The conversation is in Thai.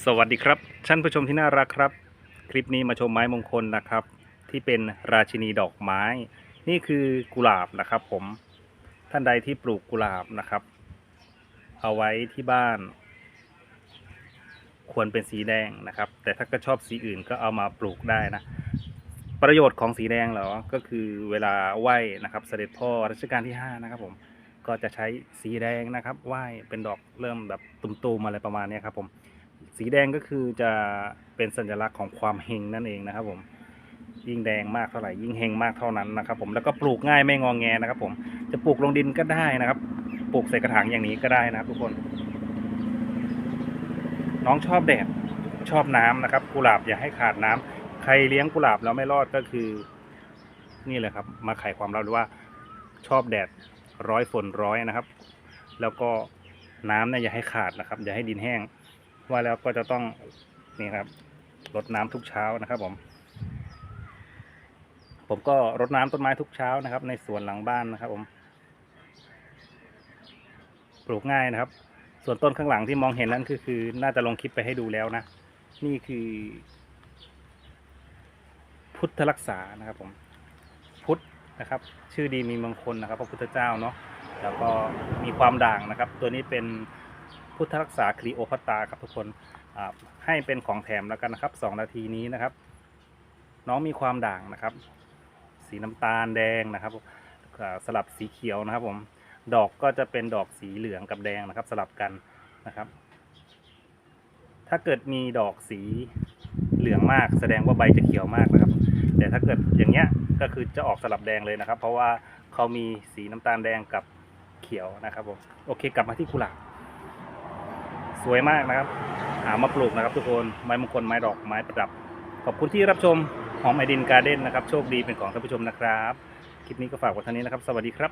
สวัสดีครับท่านผู้ชมที่น่ารักครับ คลิปนี้มาชมไม้มงคลนะครับ ที่เป็นราชินีดอกไม้ นี่คือกุหลาบนะครับ ผมท่านใดที่ปลูกกุหลาบนะครับ เอาไว้ที่บ้าน ควรเป็นสีแดงนะครับ แต่ถ้าก็ชอบสีอื่นก็เอามาปลูกได้นะ ประโยชน์ของสีแดงเหรอก็คือเวลาไหว้นะครับ เสด็จพ่อรัชกาลที่ห้านะครับ ผมก็จะใช้สีแดงนะครับไหว้เป็นดอกเริ่มแบบตุ่มๆอะไรประมาณนี้ครับ ผม สีแดงก็คือจะเป็นสัญลักษณ์ของความเฮงนั่นเองนะครับผมยิ่งแดงมากเท่าไหร่ยิ่งเฮงมากเท่านั้นนะครับ ผมแล้วก็ปลูกง่ายไม่งองแงนะครับ ผมจะปลูกลงดินก็ได้นะครับ ปลูกใส่กระถางอย่างนี้ก็ได้นะครับ ทุกคน น้องชอบแดดชอบน้ำนะครับ กุหลาบอย่าให้ขาดน้ำใครเลี้ยงกุหลาบแล้วไม่รอดก็คือ นี่แหละครับ มาไขความลับว่า ชอบแดดร้อยฝนร้อยนะครับ แล้วก็น้ำเนี่ยอย่าให้ขาดนะครับ อย่าให้ดินแห้ง ว่าแล้วก็จะต้องนี่ครับรดน้ำทุกเช้านะครับ ผม ผมก็รดน้ำต้นไม้ทุกเช้านะครับ ในสวนหลังบ้านนะครับ ผม ปลูกง่ายนะครับ ส่วนต้นข้างหลังที่มองเห็นนั้นคือคือ น่าจะลงคลิปไปให้ดูแล้วนะนี่คือ พุทธรักษานะครับ ผม พุทธนะครับ ชื่อดีมีมงคลนะครับ พระพุทธเจ้าเนาะแล้วก็มีความด่างนะครับ ตัวนี้เป็น พุทธรักษาคลีโอพัตตาครับทุกคนให้เป็นของแถมแล้วกันนะครับสองนาทีนี้นะครับ น้องมีความด่างนะครับ สีน้ำตาลแดงนะครับสลับสีเขียวนะครับ ผมดอกก็จะเป็นดอกสีเหลืองกับแดงนะครับ สลับกันนะครับ ถ้าเกิดมีดอกสีเหลืองมาก แสดงว่าใบจะเขียวมากนะครับ แต่ถ้าเกิดอย่างเงี้ยก็คือจะออกสลับแดงเลยนะครับ เพราะว่าเขามีสีน้ำตาลแดงกับเขียวนะครับผมโอเค กลับมาที่กุหลาบ สวยมากนะครับ หามาปลูกนะครับทุกคนไม้มงคลไม้ดอกไม้ประดับ ขอบคุณที่รับชมหอมไอดินการ์เด้นนะครับ โชคดีเป็นของท่านผู้ชมนะครับ คลิปนี้ก็ฝากไว้เท่านี้นะครับ สวัสดีครับ